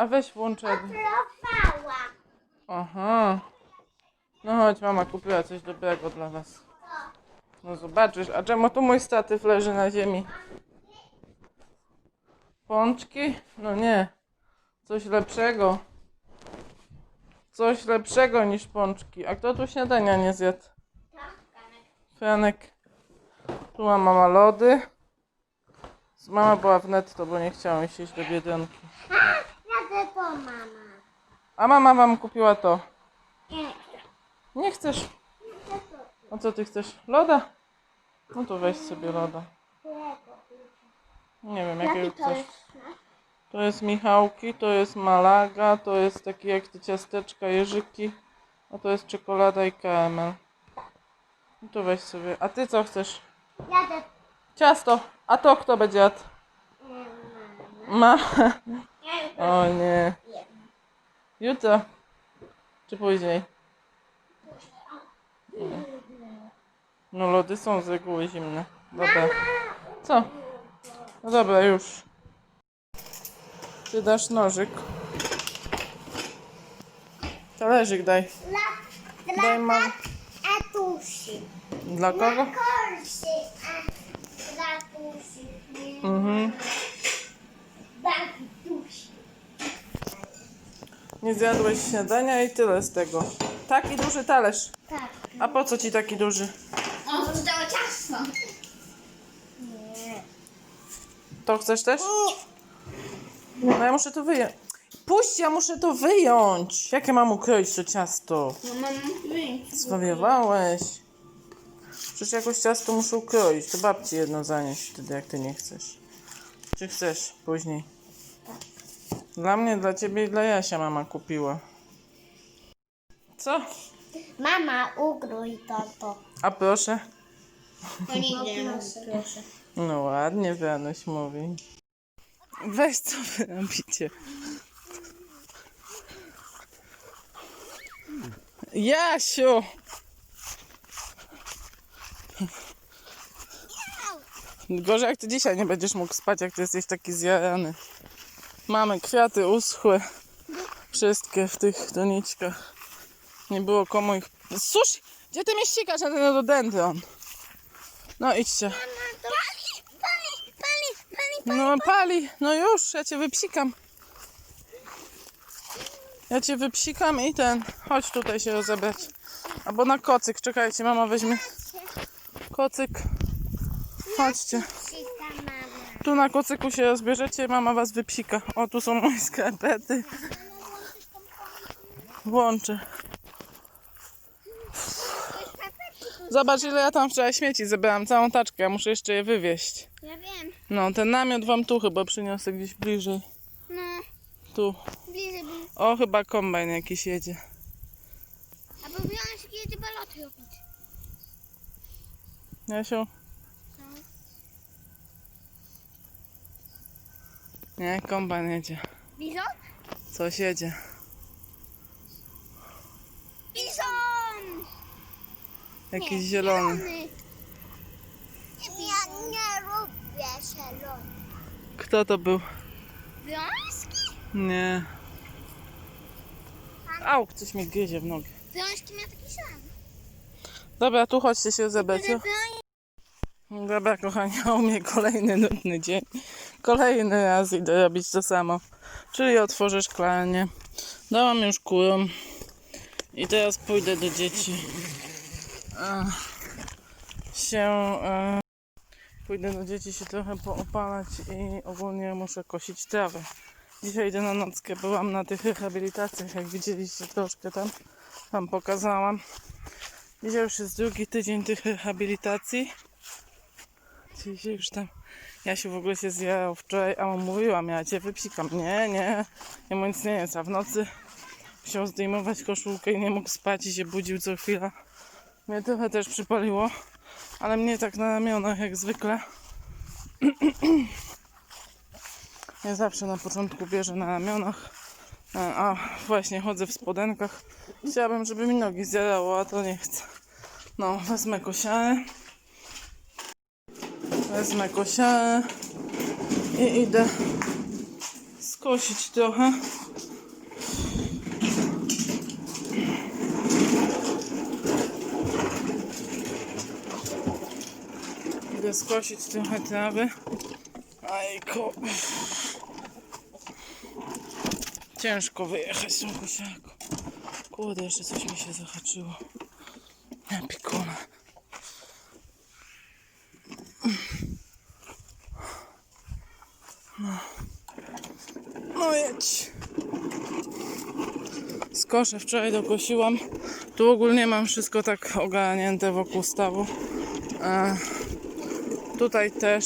A weź włączaj. Trofała. Aha. No chodź, mama kupiła coś dobrego dla was. No zobaczysz. A czemu tu mój statyw leży na ziemi? Pączki? No nie. Coś lepszego. Coś lepszego niż pączki. A kto tu śniadania nie zjadł? Franek. Tu ma mama lody. Mama była w netto, bo nie chciała iść do Biedronki. Mama. A mama wam kupiła to. Nie. Nie chcesz? A co ty chcesz? Loda? No to weź sobie loda. Nie wiem jakiego Jaki to chcesz. jest? To jest Michałki, to jest Malaga, to jest takie jak te ciasteczka, jeżyki. A to jest czekolada i KML. No to weź sobie. A ty co chcesz? Jadę. Ciasto. A to kto będzie jadł? Nie, Ma. O nie. Jutro. Czy później? Nie. No lody są z reguły zimne. Dobra. Co? No dobra, już. Ty dasz nożyk. Talerzyk daj. Dla, Daj dla mam. Atusi. Dla kogo? Korsi. A dla Tusi. Mhm. Dla Tusi. Nie zjadłeś śniadania i tyle z tego. Taki duży talerz. Tak. A po co ci taki duży? O, to dało ciasto. Nie. To chcesz też? No ja muszę to wyjąć. Puść, ja muszę to wyjąć. Jakie mam ukroić to ciasto? No mam wyjść. Zwariowałeś. Przecież jakoś ciasto muszę ukroić. To babci jedno zanieść wtedy, jak ty nie chcesz. Czy chcesz później? Dla mnie, dla ciebie i dla Jasia mama kupiła. Co? Mama, ugrój to to. A proszę. To nigdy proszę. No ładnie Wianuś mówi. Weź co wy robicie. Jasiu! Gorzej jak ty dzisiaj nie będziesz mógł spać, jak ty jesteś taki zjarany. Mamy kwiaty uschłe. Wszystkie w tych doniczkach. Nie było komu ich... Susz! Gdzie ty mnie ścigasz na ten rododendron? No idźcie. No pali, no już, ja cię wypsikam. Ja cię wypsikam i ten, chodź tutaj się rozebrać. Albo na kocyk, czekajcie, mama weźmie kocyk. Chodźcie. Tu na kocyku się rozbierzecie, mama was wypsika. O, tu są moje skarpety. Włączę. Zobacz ile ja tam wczoraj śmieci zebrałam, całą taczkę, ja muszę jeszcze je wywieźć. Ja wiem. No, ten namiot wam tu chyba przyniosę gdzieś bliżej. No, Tu. bliżej był. O, chyba kombajn jakiś jedzie. A bo wziąłeś kiedy baloty robić. Jasiu? Nie, kombajn jedzie. Bizon? Coś jedzie. Bizon! Jakiś zielony. Ja nie lubię zielony. Kto to był? Wiązki? Nie. Au, coś mi gryzie w nogę. Wiązki miał taki sam. Dobra, tu chodźcie się zebrać. Dobra, kochani, u mnie kolejny nudny dzień. Kolejny raz idę robić to samo. Czyli otworzę szklarnię. Dałam już kurom. I teraz pójdę do dzieci. Się... E, pójdę do dzieci się trochę poopalać i ogólnie muszę kosić trawę. Dzisiaj idę na nockę. Byłam na tych rehabilitacjach, jak widzieliście troszkę tam. Wam pokazałam. Dzisiaj już jest drugi tydzień tych rehabilitacji. Dzisiaj już tam. Ja się w ogóle się zjarał wczoraj, a mówiłam, ja cię wypsikam. Nie, nie, jemu nic nie jest. A w nocy musiał zdejmować koszulkę i nie mógł spać i się budził co chwila. Mnie trochę też przypaliło, ale mnie tak na ramionach jak zwykle. Ja zawsze na początku bierze na ramionach, a a właśnie chodzę w spodenkach. Chciałabym, żeby mi nogi zjadało, a to nie chcę. No, wezmę kosiarę. Wezmę kosiarę i idę skosić trochę. Idę skosić trochę trawy. Ajko. Ciężko wyjechać tą kosiarką. Kurde, jeszcze coś mi się zahaczyło. Na pikula. No. No jedź. Skoszę wczoraj dokosiłam. Tu ogólnie mam wszystko tak ogarnięte wokół stawu. E, tutaj też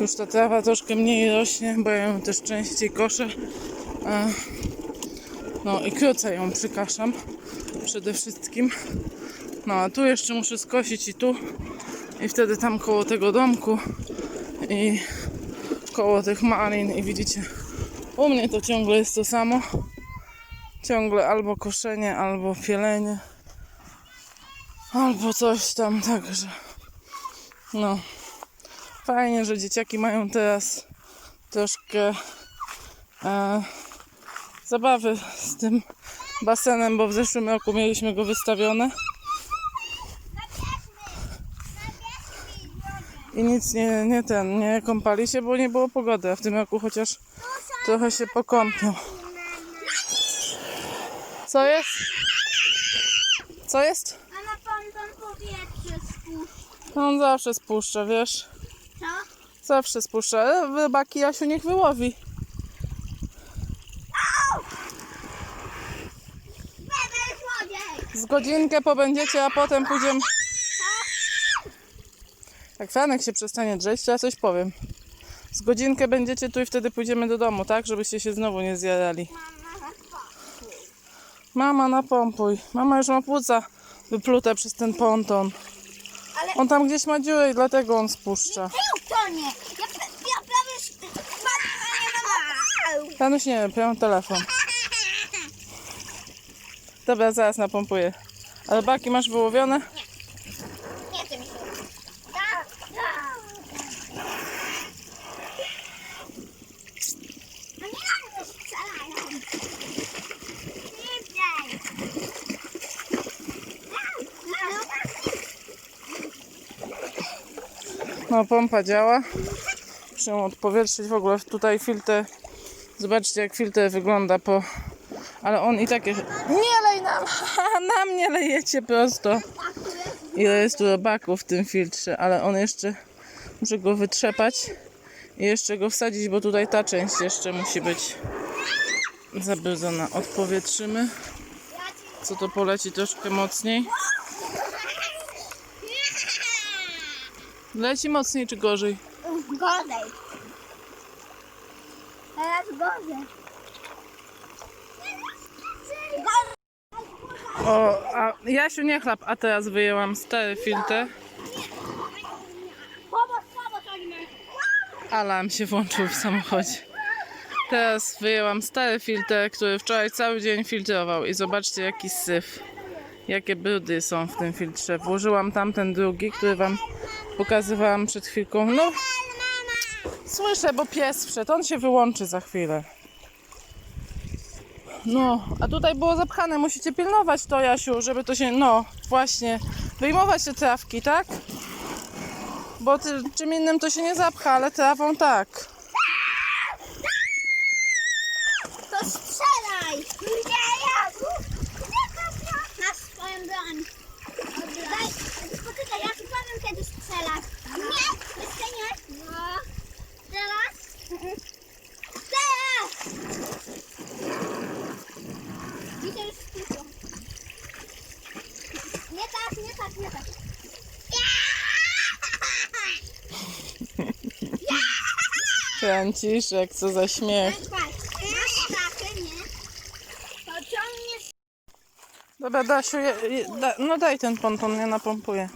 już ta trawa troszkę mniej rośnie, bo ja ją też częściej koszę. E, no i krócej ją przykaszam przede wszystkim. No a tu jeszcze muszę skosić i tu i wtedy tam koło tego domku i koło tych malin i widzicie u mnie to ciągle jest to samo ciągle albo koszenie, albo pielenie albo coś tam, także no fajnie, że dzieciaki mają teraz troszkę e, zabawy z tym basenem, bo w zeszłym roku mieliśmy go wystawione i nic nie, nie ten, nie kąpali się, bo nie było pogody, a w tym roku chociaż trochę się pokąpią. Co jest? Co jest? Mama, pan tam powietrze spuść. On zawsze spuszcza, wiesz? Co? Zawsze spuszcza. Rybaki Jasiu niech wyłowi. Z godzinkę pobędziecie, a potem pójdziemy... Jak Franek się przestanie drzeć, to ja coś powiem. Z godzinkę będziecie tu i wtedy pójdziemy do domu, tak? Żebyście się znowu nie zjarali. Mama, napompuj. Mama już ma płuca wyplute przez ten ponton. Ale On tam gdzieś ma dziurę i dlatego on spuszcza. to nie! Ja, ja prawie... nie! Januś nie wiem, mam telefon. Dobra, zaraz napompuję. Ale baki masz wyłowione? Nie chce mi się. Tak, tak. No nie na mnie strzelają. Nie daj. No, pompa działa. Muszę ją odpowietrzyć w ogóle. Tutaj filtr. Zobaczcie, jak filtr wygląda po. Ale on i takie. Nie lej nam! Na mnie lejecie prosto. Ile jest tu robaków w tym filtrze, ale on jeszcze. Muszę go wytrzepać i jeszcze go wsadzić, bo tutaj ta część jeszcze musi być zabrudzona. Odpowietrzymy. Co to poleci troszkę mocniej. Leci mocniej czy gorzej? Gorzej. Teraz gorzej. Gorzej. O, a Jasiu nie chlap, a teraz wyjęłam stary filtr. Alarm się włączył w samochodzie. Teraz wyjęłam stary filtr, który wczoraj cały dzień filtrował i zobaczcie jaki syf. Jakie brudy są w tym filtrze. Włożyłam tamten drugi, który wam pokazywałam przed chwilką. No, słyszę, bo pies wszedł. On się wyłączy za chwilę. No, a tutaj było zapchane. Musicie pilnować to, Jasiu, żeby to się, no, właśnie, wyjmować te trawki, tak? Bo ty, czym innym to się nie zapcha, ale trawą tak. To strzelaj! Nie, ja! Masz swoją broń. Daj, poczekaj, ja ci powiem kiedy strzelać. Nie, jeszcze nie. No. Teraz? Teraz! Widzę już tylko. Nie tak, nie tak, nie tak. Franciszek, co za śmiech. Dobra, Dasiu, je, je, da, no daj ten ponton, ja napompuję.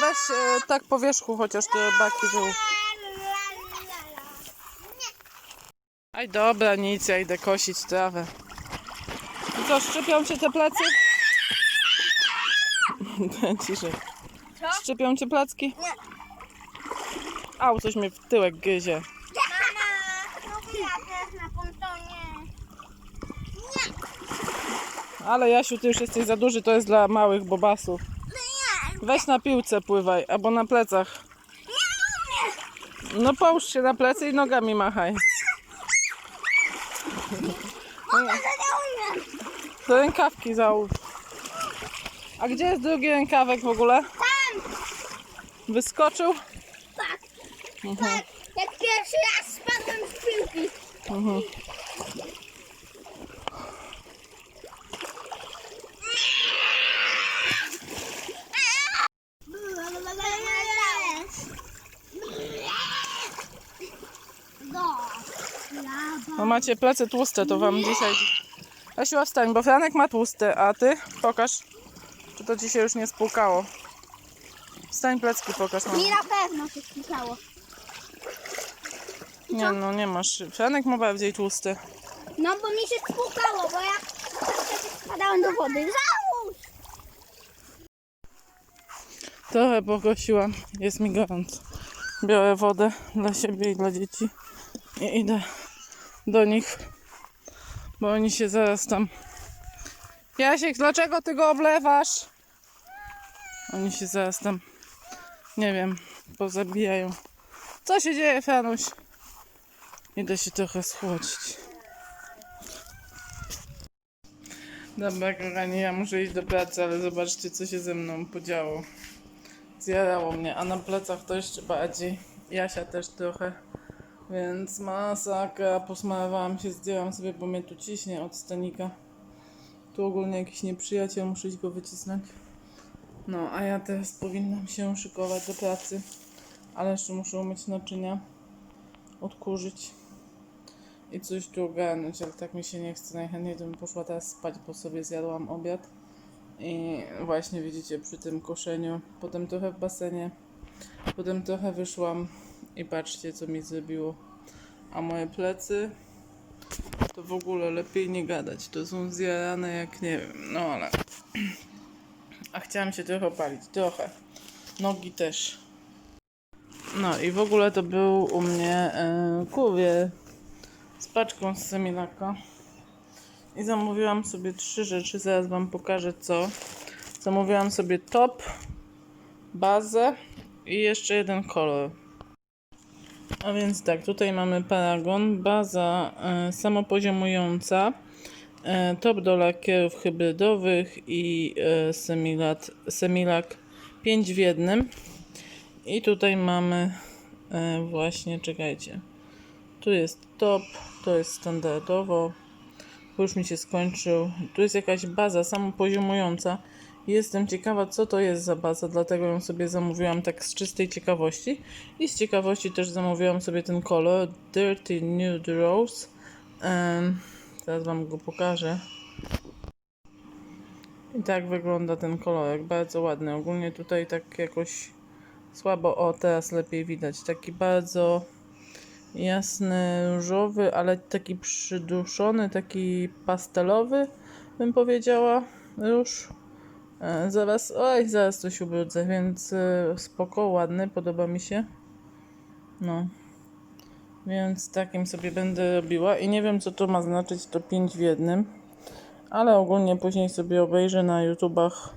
Weź e, tak po wierzchu chociaż te baki la. Aj dobra, nic, ja idę kosić trawę. I co, szczypią cię te plecy? Franciszek. Co? Szczypią cię placki? Nie. Au, coś mnie w tyłek gryzie. Mama, no ja też na pontonie. Nie, Ale Jasiu, ty już jesteś za duży, to jest dla małych bobasów. nie, Weź na piłce pływaj, albo na plecach. No połóż się na plecy i nogami machaj. Że nie umiem. Do rękawki załóż. A gdzie jest drugi rękawek w ogóle? Tam, Wyskoczył? Tak, tak. Jak pierwszy raz spadłem z piłki. Mhm. No macie plecy tłuste, to wam dzisiaj... Jasiu, wstań, bo Franek ma tłuste, a ty? Pokaż. Czy to ci się już nie spłukało? Wstań, plecki pokaż mam. Mi na pewno się spisało. Nie no, nie masz. Franek ma bardziej tłusty. No bo mi się spłukało, bo ja spadałem do wody. Załóż! Trochę pokosiłam. Jest mi gorąco. Biorę wodę dla siebie i dla dzieci i idę do nich, bo oni się zaraz tam... Jasiek, dlaczego ty go oblewasz? Oni się zaraz tam, nie wiem, pozabijają. Co się dzieje, Franuś? Idę się trochę schłodzić. Dobra, kochani, ja muszę iść do pracy, ale zobaczcie, co się ze mną podziało. Zjarało mnie, a na plecach to jeszcze bardziej. Jasia też trochę. Więc masakra, posmarowałam się, zdjęłam sobie, bo mnie tu ciśnie od stanika. Tu ogólnie jakiś nieprzyjaciel, muszę go wycisnąć. No, a ja teraz powinnam się szykować do pracy. Ale jeszcze muszę umyć naczynia, odkurzyć i coś tu ogarnąć, ale tak mi się nie chce. Najchętniej bym poszła teraz spać, bo sobie zjadłam obiad. I właśnie widzicie przy tym koszeniu, potem trochę w basenie, potem trochę wyszłam i patrzcie co mi zrobiło. A moje plecy to w ogóle lepiej nie gadać. To są zjarane jak nie wiem, no ale. A chciałam się trochę opalić, trochę. Nogi też. No i w ogóle to był u mnie yy, z paczką z semilaka. I zamówiłam sobie trzy rzeczy, zaraz Wam pokażę co. Zamówiłam sobie top, bazę i jeszcze jeden kolor. A więc tak, tutaj mamy paragon, baza e, samopoziomująca, e, top do lakierów hybrydowych i e, semilat, semilak 5 w jednym. I tutaj mamy e, właśnie, czekajcie, tu jest top, to jest standardowo, bo już mi się skończył. Tu jest jakaś baza samopoziomująca. Jestem ciekawa, co to jest za baza, dlatego ją sobie zamówiłam tak z czystej ciekawości. I z ciekawości też zamówiłam sobie ten kolor Dirty Nude Rose. Em, teraz Wam go pokażę. I tak wygląda ten kolorek, bardzo ładny. Ogólnie tutaj tak jakoś słabo, o teraz lepiej widać. Taki bardzo jasny różowy, ale taki przyduszony, taki pastelowy, bym powiedziała, już. E, Zaraz, oj, zaraz coś ubrudzę, więc e, spoko, ładny, podoba mi się. No. Więc takim sobie będę robiła i nie wiem, co to ma znaczyć, to 5 w jednym. Ale ogólnie później sobie obejrzę na YouTubach,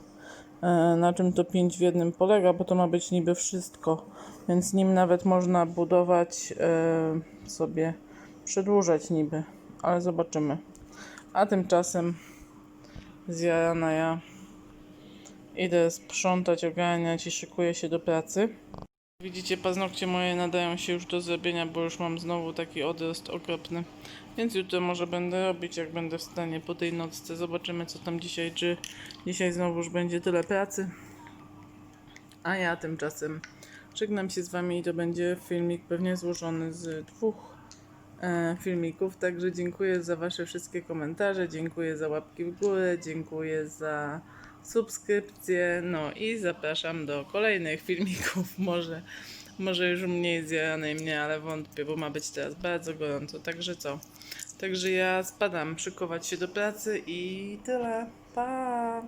na czym to 5 w jednym polega, bo to ma być niby wszystko. Więc nim nawet można budować e, sobie, przedłużać niby, ale zobaczymy. A tymczasem zjarana ja idę sprzątać, ogarniać i szykuję się do pracy. Widzicie, paznokcie moje nadają się już do zrobienia, bo już mam znowu taki odrost okropny. Więc jutro może będę robić, jak będę w stanie po tej nocce. Zobaczymy, co tam dzisiaj, czy dzisiaj znowu już będzie tyle pracy. A ja tymczasem żegnam się z Wami i to będzie filmik pewnie złożony z dwóch e, filmików. Także dziękuję za Wasze wszystkie komentarze, dziękuję za łapki w górę, dziękuję za subskrypcje. No i zapraszam do kolejnych filmików. Może, może już mniej zjaranej mnie, ale wątpię, bo ma być teraz bardzo gorąco. Także co? Także ja spadam szykować się do pracy i tyle. Pa!